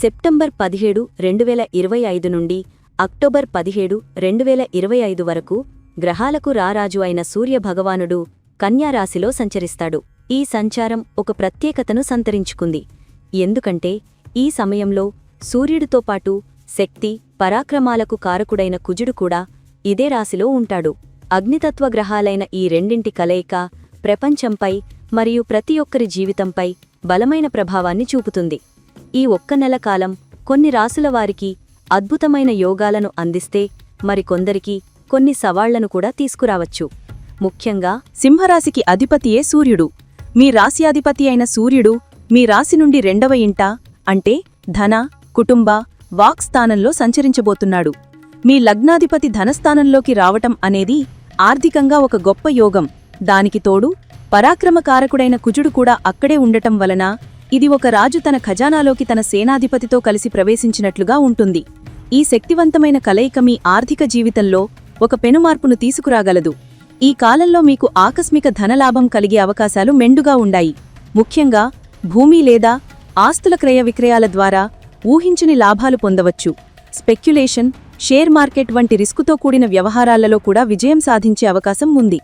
September పదిహేడు రెండు వేల ఇరవై ఐదు నుండి అక్టోబర్ పదిహేడు రెండు వేల ఇరవై ఐదు వరకు గ్రహాలకు రారాజు అయిన సూర్యభగవానుడు కన్యారాశిలో సంచరిస్తాడు. ఈ సంచారం ఒక ప్రత్యేకతను సంతరించుకుంది. ఎందుకంటే ఈ సమయంలో సూర్యుడితో పాటు శక్తి పరాక్రమాలకు కారకుడైన కుజుడు కూడా ఇదే రాశిలో ఉంటాడు. అగ్నితత్వ గ్రహాలైన ఈ రెండింటి కలయిక ప్రపంచంపై మరియు ప్రతి ఒక్కరి జీవితంపై బలమైన ప్రభావాన్ని చూపుతుంది. ఈ ఒక్క నెల కాలం కొన్ని రాసుల వారికి అద్భుతమైన యోగాలను అందిస్తే మరికొందరికి కొన్ని సవాళ్ళను కూడా తీసుకురావచ్చు. ముఖ్యంగా సింహరాశికి అధిపతియే సూర్యుడు. మీ రాశ్యాధిపతి అయిన సూర్యుడు మీ రాశి నుండి రెండవ ఇంట అంటే ధన కుటుంబ వాక్స్థానంలో సంచరించబోతున్నాడు. మీ లగ్నాధిపతి ధనస్థానంలోకి రావటం అనేది ఆర్థికంగా ఒక గొప్ప యోగం. దానికి తోడు పరాక్రమకారకుడైన కుజుడు కూడా అక్కడే ఉండటం వలన ఇది ఒక రాజు తన ఖజానాలోకి తన సేనాధిపతితో కలిసి ప్రవేశించినట్లుగా ఉంటుంది. ఈ శక్తివంతమైన కలయిక మీ ఆర్థిక జీవితంలో ఒక పెనుమార్పును తీసుకురాగలదు. ఈ కాలంలో మీకు ఆకస్మిక ధనలాభం కలిగే అవకాశాలు మెండుగా ఉండాయి. ముఖ్యంగా భూమి లేదా ఆస్తుల క్రయ విక్రయాల ద్వారా ఊహించని లాభాలు పొందవచ్చు. స్పెక్యులేషన్ షేర్ మార్కెట్ వంటి రిస్కుతో కూడిన వ్యవహారాలలో కూడా విజయం సాధించే అవకాశం ఉంది.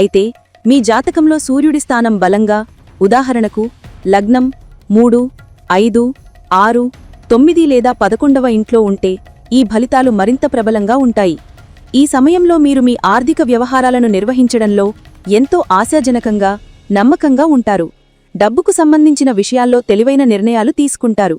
అయితే మీ జాతకంలో సూర్యుడి స్థానం బలంగా ఉదాహరణకు లగ్నం మూడు ఐదు ఆరు తొమ్మిది లేదా పదకొండవ ఇంట్లో ఉంటే ఈ ఫలితాలు మరింత ప్రబలంగా ఉంటాయి. ఈ సమయంలో మీరు మీ ఆర్థిక వ్యవహారాలను నిర్వహించడంలో ఎంతో ఆశాజనకంగా నమ్మకంగా ఉంటారు. డబ్బుకు సంబంధించిన విషయాల్లో తెలివైన నిర్ణయాలు తీసుకుంటారు.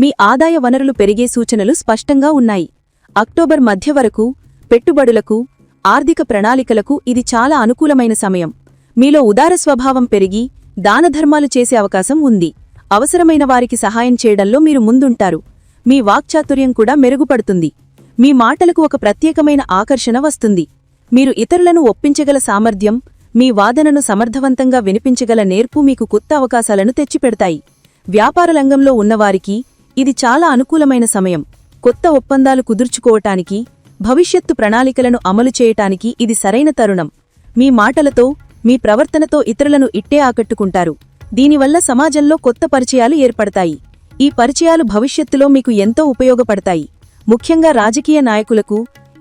మీ ఆదాయ వనరులు పెరిగే సూచనలు స్పష్టంగా ఉన్నాయి. అక్టోబర్ మధ్య వరకు పెట్టుబడులకు ఆర్థిక ప్రణాళికలకు ఇది చాలా అనుకూలమైన సమయం. మీలో ఉదార స్వభావం పెరిగి దానధర్మాలు చేసే అవకాశం ఉంది. అవసరమైన వారికి సహాయం చేయడంలో మీరు ముందుంటారు. మీ వాక్చాతుర్యం కూడా మెరుగుపడుతుంది. మీ మాటలకు ఒక ప్రత్యేకమైన ఆకర్షణ వస్తుంది. మీరు ఇతరులను ఒప్పించగల సామర్థ్యం మీ వాదనను సమర్థవంతంగా వినిపించగల నేర్పు మీకు కొత్త అవకాశాలను తెచ్చిపెడతాయి. వ్యాపార రంగంలో ఉన్నవారికి ఇది చాలా అనుకూలమైన సమయం. కొత్త ఒప్పందాలు కుదుర్చుకోవటానికి భవిష్యత్తు ప్రణాళికలను అమలు చేయటానికి ఇది సరైన తరుణం. మీ మాటలతో మీ ప్రవర్తనతో ఇతరులను ఇట్టే ఆకట్టుకుంటారు. దీనివల్ల సమాజంలో కొత్త పరిచయాలు ఏర్పడతాయి. ఈ పరిచయాలు భవిష్యత్తులో మీకు ఎంతో ఉపయోగపడతాయి. ముఖ్యంగా రాజకీయ నాయకులకు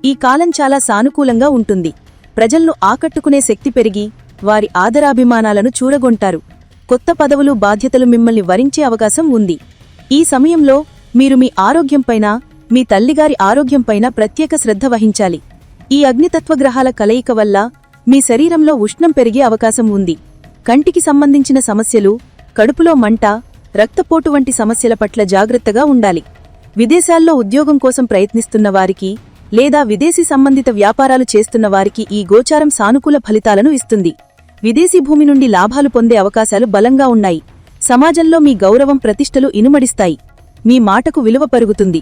ఈ కాలం చాలా సానుకూలంగా ఉంటుంది. ప్రజలను ఆకట్టుకునే శక్తి పెరిగి వారి ఆదరాభిమానాలను చూరగొంటారు కొత్త పదవులు బాధ్యతలు మిమ్మల్ని వరించే అవకాశం ఉంది. ఈ సమయంలో మీరు మీ ఆరోగ్యంపైన మీ తల్లిగారి ఆరోగ్యంపైన ప్రత్యేక శ్రద్ధ వహించాలి. ఈ అగ్నితత్వ గ్రహాల కలయిక వల్ల మీ శరీరంలో ఉష్ణం పెరిగే అవకాశం ఉంది. కంటికి సంబంధించిన సమస్యలు కడుపులో మంట రక్తపోటు వంటి సమస్యల పట్ల జాగ్రత్తగా ఉండాలి. విదేశాల్లో ఉద్యోగం కోసం ప్రయత్నిస్తున్న వారికి లేదా విదేశీ సంబంధిత వ్యాపారాలు చేస్తున్న వారికి ఈ గోచారం సానుకూల ఫలితాలను ఇస్తుంది. విదేశీ భూమి నుండి లాభాలు పొందే అవకాశాలు బలంగా ఉన్నాయి. సమాజంలో మీ గౌరవం ప్రతిష్టలు ఇనుమడిస్తాయి. మీ మాటకు విలువ పెరుగుతుంది.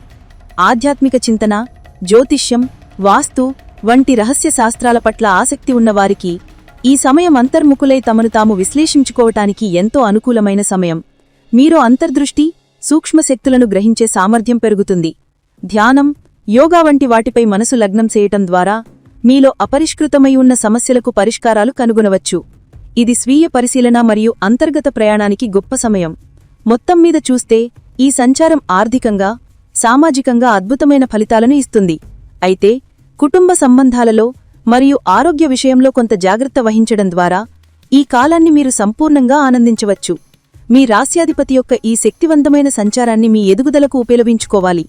ఆధ్యాత్మిక చింతన జ్యోతిష్యం వాస్తు వంటి రహస్య శాస్త్రాల పట్ల ఆసక్తి ఉన్నవారికి ఈ సమయం అంతర్ముఖులై తమను తాము విశ్లేషించుకోవటానికి ఎంతో అనుకూలమైన సమయం. మీరు అంతర్దృష్టి సూక్ష్మశక్తులను గ్రహించే సామర్థ్యం పెరుగుతుంది. ధ్యానం యోగా వంటి వాటిపై మనసు లగ్నం చేయటం ద్వారా మీలో అపరిష్కృతమై ఉన్న సమస్యలకు పరిష్కారాలు కనుగొనవచ్చు. ఇది స్వీయ పరిశీలన మరియు అంతర్గత ప్రయాణానికి గొప్ప సమయం. మొత్తం మీద చూస్తే ఈ సంచారం ఆర్థికంగా సామాజికంగా అద్భుతమైన ఫలితాలను ఇస్తుంది. అయితే కుటుంబ సంబంధాలలో మరియు ఆరోగ్య విషయంలో కొంత జాగ్రత్త వహించడం ద్వారా ఈ కాలాన్ని మీరు సంపూర్ణంగా ఆనందించవచ్చు. మీ రాస్యాధిపతి యొక్క ఈ శక్తివంతమైన సంచారాన్ని మీ ఎదుగుదలకు ఉపయోగించుకోవాలి.